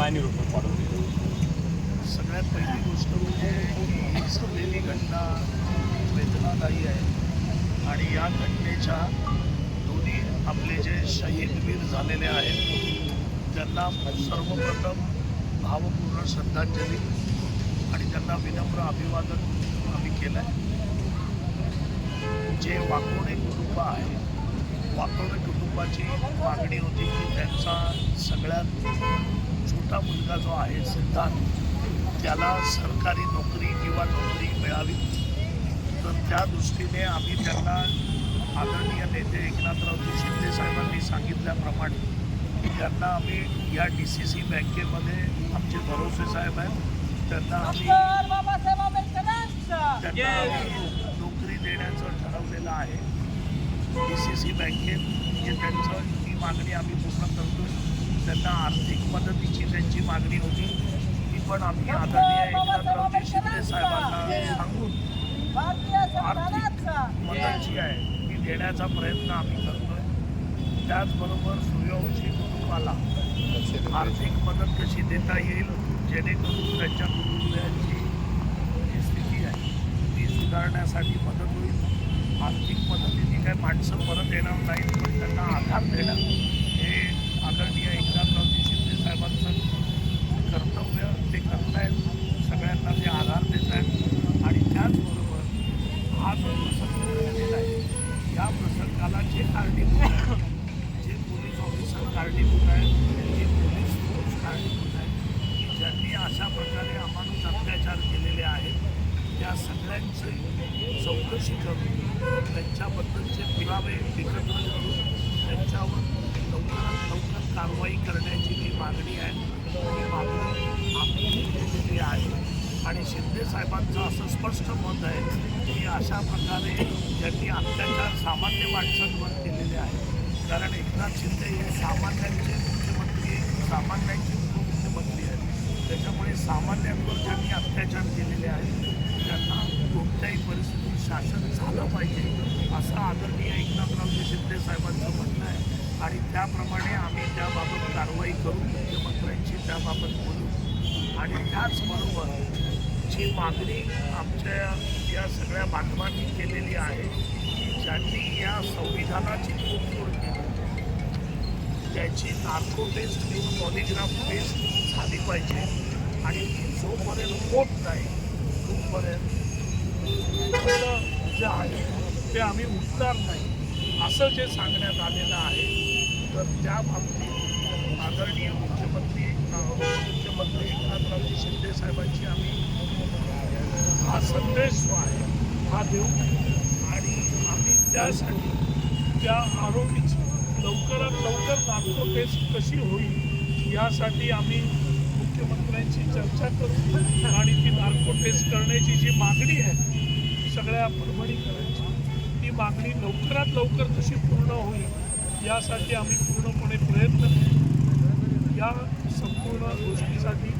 काय निरोप पाठवले सगळ्यात पहिली गोष्ट म्हणजे ही घटना वेदनादायी आहे. आणि या घटनेच्या दोन्ही आपले जे शहीदवीर झालेले आहेत त्यांना सर्वप्रथम भावपूर्ण श्रद्धांजली आणि त्यांना विनम्र अभिवादन आम्ही केलं आहे जे वाकोडे कुटुंब आहे वाकोडे कुटुंबाची मागणी होती की त्यांचा सगळ्यात छोटा मुलगा जो आहे सिद्धांत त्याला सरकारी नोकरी किंवा नोकरी मिळावी. तर त्या दृष्टीने आम्ही त्यांना आदरणीय नेते एकनाथरावजी शिंदे साहेबांनी सांगितल्याप्रमाणे त्यांना आम्ही या डी सी सी बँकेमध्ये आमचे भरोसे साहेब आहेत. त्यांना आम्ही त्यांना नोकरी देण्याचं ठरवलेलं आहे. डी सी सी बँकेत जे त्यांचं ही मागणी आम्ही पूर्ण करतो त्यांना आर्थिक मदतीची त्यांची मागणी होती. ती पण आम्ही आदरणीय एकनाथरावजी शिंदे साहेबांना सांगून संविधानाचा. मदत जी आहे ती देण्याचा प्रयत्न आम्ही करतोय. त्याचबरोबर सूर्यवंशी कुटुंबाला आर्थिक मदत कशी देता येईल जेणेकरून त्यांच्या कुटुंबियांची जी स्थिती आहे ती सुधारण्यासाठी मदत होईल. आर्थिक मदतीने काय माणसं परत येणार नाहीत पण त्यांना आधार देणं हे आदरणीय एकनाथरावजी शिंदे साहेबांचं कर्तव्य ते करतायत सगळ्यांना ते आधार देत आहेत आणि त्याचबरोबर हा जो प्रसंग घडलेला आहे त्याला जे कारणीभूत आहे, जे पोलीस ऑफिसर कारणीभूत आहेत जे पोलीस फोर्स कारणीभूत आहेत की ज्यांनी अशा प्रकारे अमानुष अत्याचार केलेले आहेत त्या सगळ्यांची चौकशी करून त्यांच्याबद्दलचे पुरावे एकत्र करून त्यांच्यावर लवकरात लवकर कारवाई करण्याची जी मागणी आहे ती मागणी आम्ही केलेली आहे. आणि शिंदे साहेबांचं असं स्पष्ट मत आहे अशा प्रकारे ज्यांनी अत्याचार सामान्य माणसांवर केलेले आहेत कारण एकनाथ शिंदे हे सामान्यांचे मुख्यमंत्री सामान्यांचे उपमुख्यमंत्री आहेत. त्याच्यामुळे सामान्यांवर ज्यांनी अत्याचार केलेले आहेत त्यांना कोणत्याही परिस्थितीत शासन झालं पाहिजे असं आदरणीय एकनाथरावजी शिंदे साहेबांचं म्हणणं आहे. आणि त्याप्रमाणे आम्ही त्याबाबत कारवाई करू मुख्यमंत्र्यांशी त्याबाबत बोलू. आणि त्याचबरोबर जी मागणी आमच्या या सगळ्या बांधवांनी केलेली आहे की ज्यांनी या संविधानाची तोडफोड केली त्याची नार्को टेस्ट ही पॉलिग्राफ टेस्ट झाली पाहिजे. आणि ती जोपर्यंत होत नाही तोपर्यंत जे आहे ते आम्ही उठणार नाही असं जे सांगण्यात आलेलं आहे तर त्या बाबतीत आदरणीय मुख्यमंत्री मुख्यमंत्री एकनाथरावजी शिंदे साहेबांची आम्ही हा संदेश जो आहे हा देऊ आणि आम्ही त्यासाठी त्या आरोपीची लवकरात लवकर नार्को टेस्ट कशी होईल यासाठी आम्ही मुख्यमंत्र्यांशी चर्चा करू आणि ती नार्को टेस्ट करण्याची जी मागणी आहे सगळ्या परभणीकरांची ती मागणी लवकरात लवकर कशी पूर्ण होईल यासाठी आम्ही पूर्णपणे प्रयत्न करू. या संपूर्ण गोष्टीसाठी